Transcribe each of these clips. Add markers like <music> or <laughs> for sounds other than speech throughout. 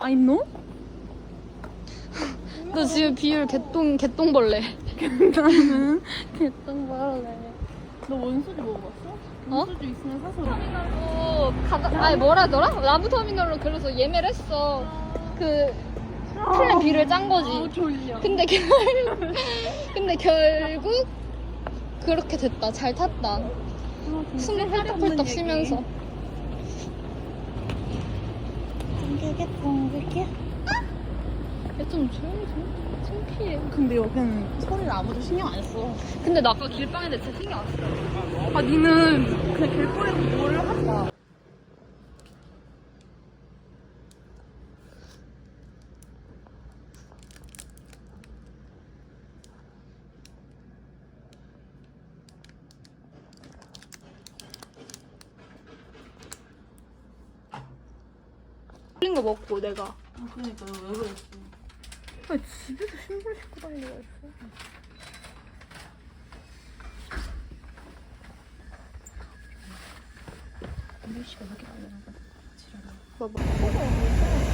I know? <laughs> 너 지금 비율 개똥 개똥벌레. 나는 <laughs> 개똥벌레. 너 원수지 먹어봤어? 어? 원수지 있으면 사서 어, 가다, 아니 뭐라더라? 라브터미널로 그래서 예매를 했어. 그 플랜 B를 짠 거지. 어, 졸려 근데 결 <laughs> 근데 결국 그렇게 됐다. 잘 탔다. 숨을 헐떡헐떡 쉬면서. 둥글게 둥글게 야, 좀 조용히 좀. 창피해. 근데 여기는 소리를 아무도 신경 안 써. 근데 나 아까 길방인데 진짜 신경 안 써. 아, 니는 그냥 길거리에서 뭘 하지 거 먹고 내가. 아, 그러니까 왜 그랬어? 아, 집에서 신발 신고 다니는 거 있어? 봐봐. 이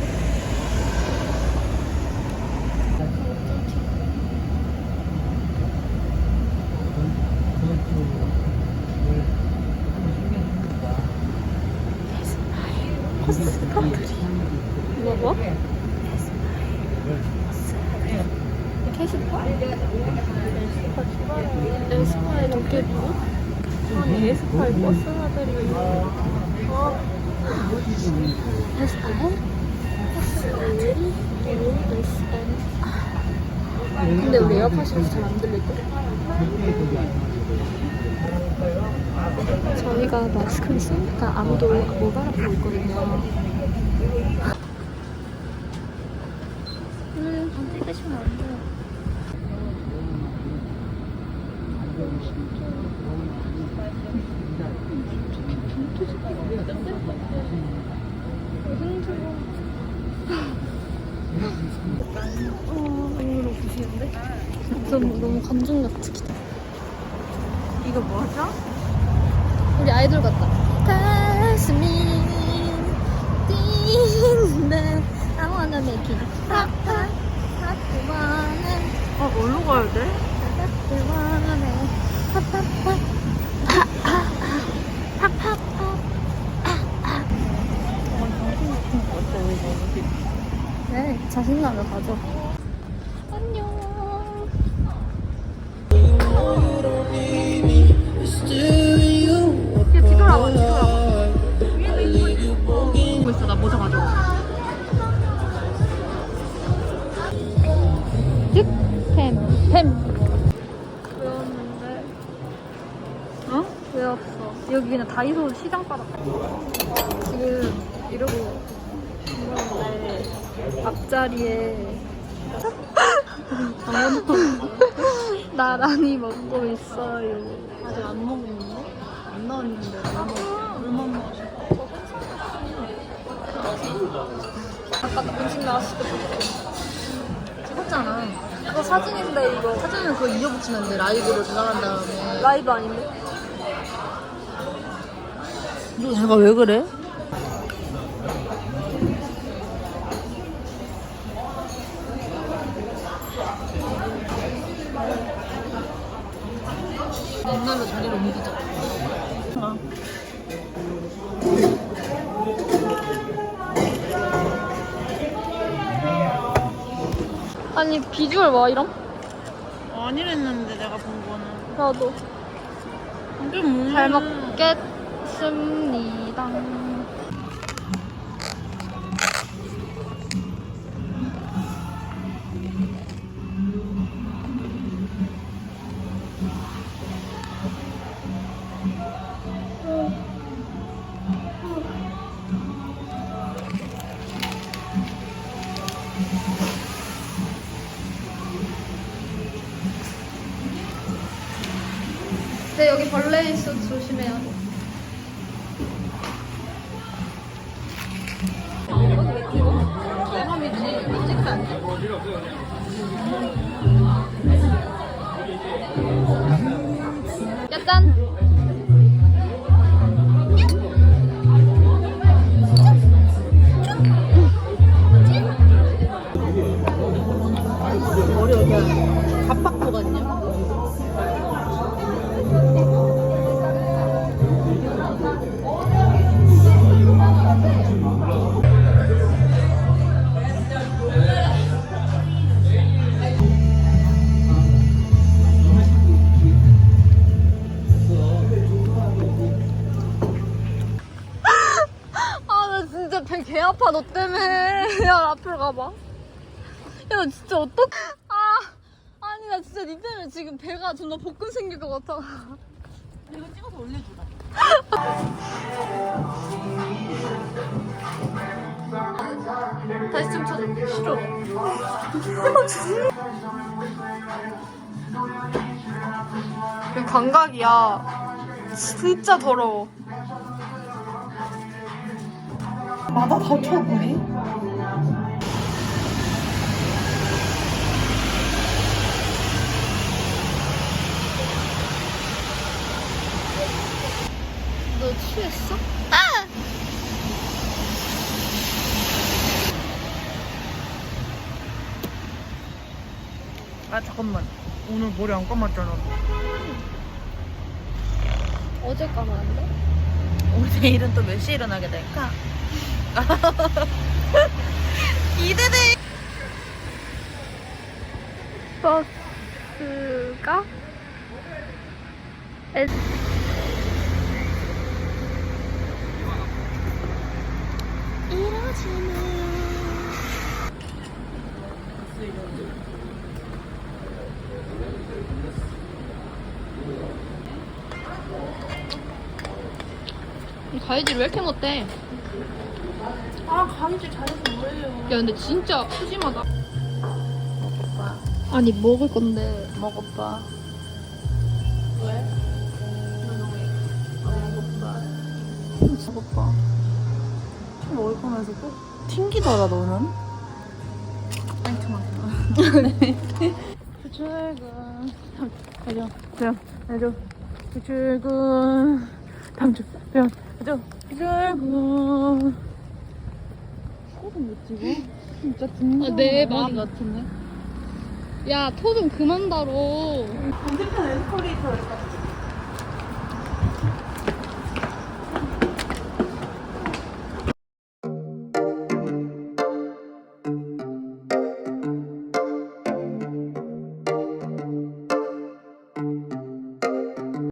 캐스파? 에스파의 도깨비고? 아니 에스파의 버스 나들이 어? 에스파의? 근데 우리 에어팟이라서 잘안 들릴 거야. 저희가 마스크를 쓰니까 아무도 못 알아보고 있거든요. 음, 안 찍으시면 안 돼요. 어, 너무 부시는데? 너무, 너무 감정 같아. 이거 뭐죠? 우리 아이돌 같다. 가슴이 뛴다. I wanna make it hot, hot, hot. I wanna, 아, 어디로 가야 돼? 네, 자신감을 가져. 안녕. 야, 뒤돌아봐, 뒤돌아봐. 모자 가져가. 득템. 템. 외웠는데 어? 외웠어. 여기 그냥 다이소 시장 바닥. 지금 이러고 있는데 앞자리에 <laughs> 나란히 먹고 있어요. 아직 안 먹었는데? 안 나왔는데. 물만 마셔. 아까 나 음식 나왔을 때 찍었잖아. 그거 사진인데 이거 사진은 그거 이어붙이면 돼. 라이브로 들어간 다음에. 라이브 아닌데? 너 내가 왜 그래? 옛날로 자리를 옮기자. 아. 아니 비주얼 와 이럼? 아니랬는데 내가 본 거는. 나도 뭐야? 잘 먹겠습니다. 근데 여기 벌레 있어 조심해야 돼. 약간 머리 어디야? 갑박 보거든요. 아파 너 때문에. <laughs> 야 앞으로 가봐. 야 나 진짜 어떡? 아 아니 나 진짜 니 때문에 지금 배가 존나 복근 생길 것 같아. 이거 찍어서 올려주라. <laughs> 다시 좀 쳐줘. 싫어. <laughs> 이거 감각이야. 진짜 더러워. 마다 다 쳐 보네. 너 취했어? 아 잠깐만. 오늘 머리 안 감았잖아. 어제 까만데? 우리 내일은 또 몇 시에 일어나게 될까? <laughs> 기대돼. 버스가 S 가이질 왜 이렇게 못해? 아 가위질 잘해서 뭐예요? 야 근데 진짜 푸짐하다 아니 먹을 건데 먹어봐. 왜? 먹어봐. 먹을 거면서 꼭 튕기더라 너는. 아니 그만. 출근. 해줘. 뿅. 해줘. 출근. 다음 주. 뿅. 해줘. 출근. 코는 못 찍어? 진짜 진짜. 아, 내 마음. 같은데. 야 토 좀 그만 다뤄 반대편 에스컬레이터를 탔어.